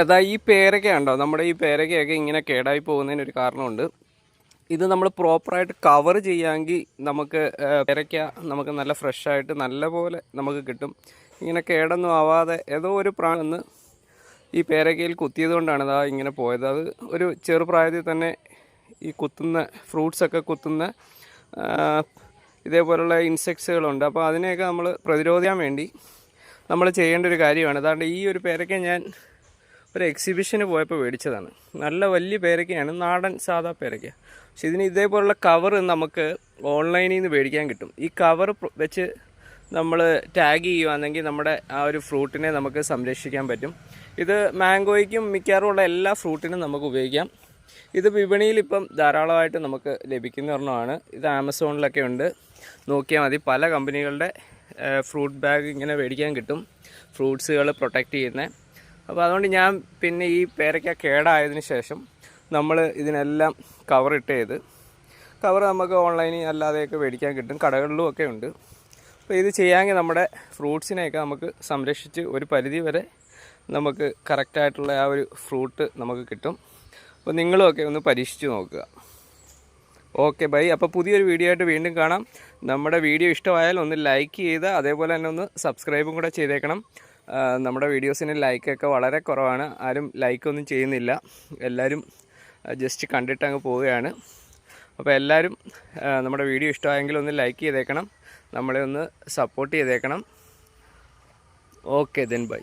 അതാ ഈ പേരക്ക ഉണ്ടോ നമ്മുടെ ഈ പേരക്കയൊക്കെ ഇങ്ങനെ കേടായി പോകുന്നതിന് ഒരു കാരണമുണ്ട്. ഇത് നമ്മൾ പ്രോപ്പറായിട്ട് കവർ ചെയ്യാമെങ്കിൽ നമുക്ക് പേരയ്ക്ക നമുക്ക് നല്ല ഫ്രഷായിട്ട് നല്ല പോലെ നമുക്ക് കിട്ടും. ഇങ്ങനെ കേടൊന്നും ആവാതെ ഏതോ ഒരു പ്രാണെന്ന് ഈ പേരക്കയിൽ കുത്തിയത് കൊണ്ടാണ് ഇതാ ഇങ്ങനെ പോയത്. അത് ഒരു ചെറുപ്രായത്തിൽ തന്നെ ഈ കുത്തുന്ന ഫ്രൂട്ട്സൊക്കെ കുത്തുന്ന ഇതേപോലുള്ള ഇൻസെക്ട്സുകളുണ്ട്. അപ്പോൾ അതിനെയൊക്കെ നമ്മൾ പ്രതിരോധിക്കാൻ വേണ്ടി നമ്മൾ ചെയ്യേണ്ട ഒരു കാര്യമാണ്. അതുകൊണ്ട് ഈ ഒരു പേരയ്ക്ക ഞാൻ ഒരു എക്സിബിഷന് പോയപ്പോൾ മേടിച്ചതാണ്. നല്ല വലിയ പേരയ്ക്കയാണ് നാടൻ സാധാ പേരയ്ക്ക. പക്ഷെ ഇതിന് ഇതേപോലുള്ള കവർ നമുക്ക് ഓൺലൈനിൽ നിന്ന് മേടിക്കാൻ കിട്ടും. ഈ കവർ വെച്ച് നമ്മൾ ടാഗ് ചെയ്യുകയാണെങ്കിൽ നമ്മുടെ ആ ഒരു ഫ്രൂട്ടിനെ നമുക്ക് സംരക്ഷിക്കാൻ പറ്റും. ഇത് മാംഗോയ്ക്കും മിക്കവാറും ഉള്ള എല്ലാ ഫ്രൂട്ടിനും നമുക്ക് ഉപയോഗിക്കാം. ഇത് വിപണിയിൽ ഇപ്പം ധാരാളമായിട്ട് നമുക്ക് ലഭിക്കുന്ന ഒരെണ്ണമാണ്. ഇത് ആമസോണിലൊക്കെ ഉണ്ട്. നോക്കിയാൽ മതി. പല കമ്പനികളുടെ ഫ്രൂട്ട് ബാഗ് ഇങ്ങനെ മേടിക്കാൻ കിട്ടും. ഫ്രൂട്ട്സുകൾ പ്രൊട്ടക്റ്റ് ചെയ്യുന്നത് അപ്പോൾ അതുകൊണ്ട് ഞാൻ പിന്നെ ഈ പേരയ്ക്ക കേടായതിന് ശേഷം നമ്മൾ ഇതിനെല്ലാം കവർ ഇട്ട് ചെയ്ത് കവർ നമുക്ക് ഓൺലൈനിൽ അല്ലാതെയൊക്കെ മേടിക്കാൻ കിട്ടും. കടകളിലും ഒക്കെ ഉണ്ട്. അപ്പോൾ ഇത് ചെയ്യാമെങ്കിൽ നമ്മുടെ ഫ്രൂട്ട്സിനെയൊക്കെ നമുക്ക് സംരക്ഷിച്ച് ഒരു പരിധി വരെ നമുക്ക് കറക്റ്റായിട്ടുള്ള ആ ഒരു ഫ്രൂട്ട് നമുക്ക് കിട്ടും. അപ്പോൾ നിങ്ങളുമൊക്കെ ഒന്ന് പരീക്ഷിച്ച് നോക്കുക. Okay bye. അപ്പോൾ പുതിയൊരു വീഡിയോ ആയിട്ട് വീണ്ടും കാണാം. നമ്മുടെ വീഡിയോ ഇഷ്ടമായാൽ ഒന്ന് ലൈക്ക് ചെയ്ത് അതേപോലെ തന്നെ ഒന്ന് സബ്സ്ക്രൈബും കൂടെ ചെയ്തേക്കണം. നമ്മുടെ വീഡിയോസിന് ലൈക്കൊക്കെ വളരെ കുറവാണ്. ആരും ലൈക്കൊന്നും ചെയ്യുന്നില്ല. എല്ലാവരും ജസ്റ്റ് കണ്ടിട്ട് അങ്ങ് പോവുകയാണ്. അപ്പോൾ എല്ലാവരും നമ്മുടെ വീഡിയോ ഇഷ്ടമായെങ്കിൽ ഒന്ന് ലൈക്ക് ചെയ്തേക്കണം. നമ്മളെ ഒന്ന് സപ്പോർട്ട് ചെയ്തേക്കണം. Okay then bye